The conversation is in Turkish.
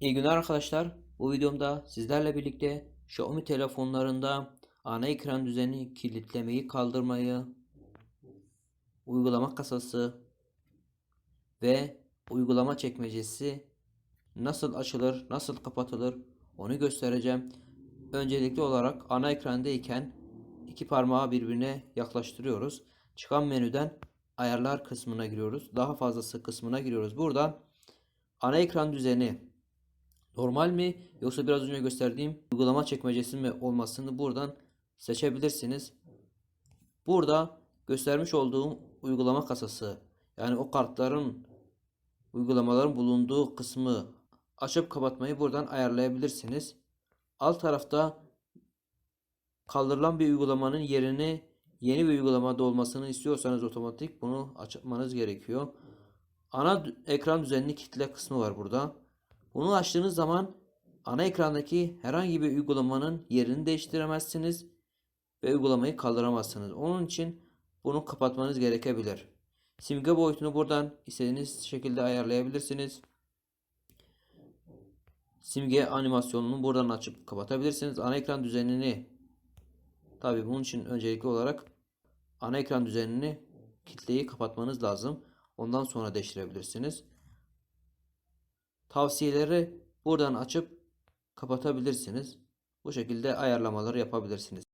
İyi günler arkadaşlar. Bu videomda sizlerle birlikte Xiaomi telefonlarında ana ekran düzeni kilitlemeyi kaldırmayı, uygulama kasası ve uygulama çekmecesi nasıl açılır, nasıl kapatılır onu göstereceğim. Öncelikli olarak ana ekrandayken iki parmağı birbirine yaklaştırıyoruz. Çıkan menüden ayarlar kısmına giriyoruz. Daha fazlası kısmına giriyoruz. Buradan ana ekran düzeni normal mi yoksa biraz önce gösterdiğim uygulama çekmecesi mi olmasını buradan seçebilirsiniz. Burada göstermiş olduğum uygulama kasası yani o kartların uygulamaların bulunduğu kısmı açıp kapatmayı buradan ayarlayabilirsiniz. Alt tarafta kaldırılan bir uygulamanın yerine yeni bir uygulamada olmasını istiyorsanız otomatik bunu açmanız gerekiyor. Ana ekran düzenini kitle kısmı var burada. Bunu açtığınız zaman ana ekrandaki herhangi bir uygulamanın yerini değiştiremezsiniz ve uygulamayı kaldıramazsınız. Onun için bunu kapatmanız gerekebilir. Simge boyutunu buradan istediğiniz şekilde ayarlayabilirsiniz. Simge animasyonunu buradan açıp kapatabilirsiniz. Ana ekran düzenini tabi bunun için öncelikli olarak ana ekran düzenini kitleyi kapatmanız lazım. Ondan sonra değiştirebilirsiniz. Tavsiyeleri buradan açıp kapatabilirsiniz. Bu şekilde ayarlamaları yapabilirsiniz.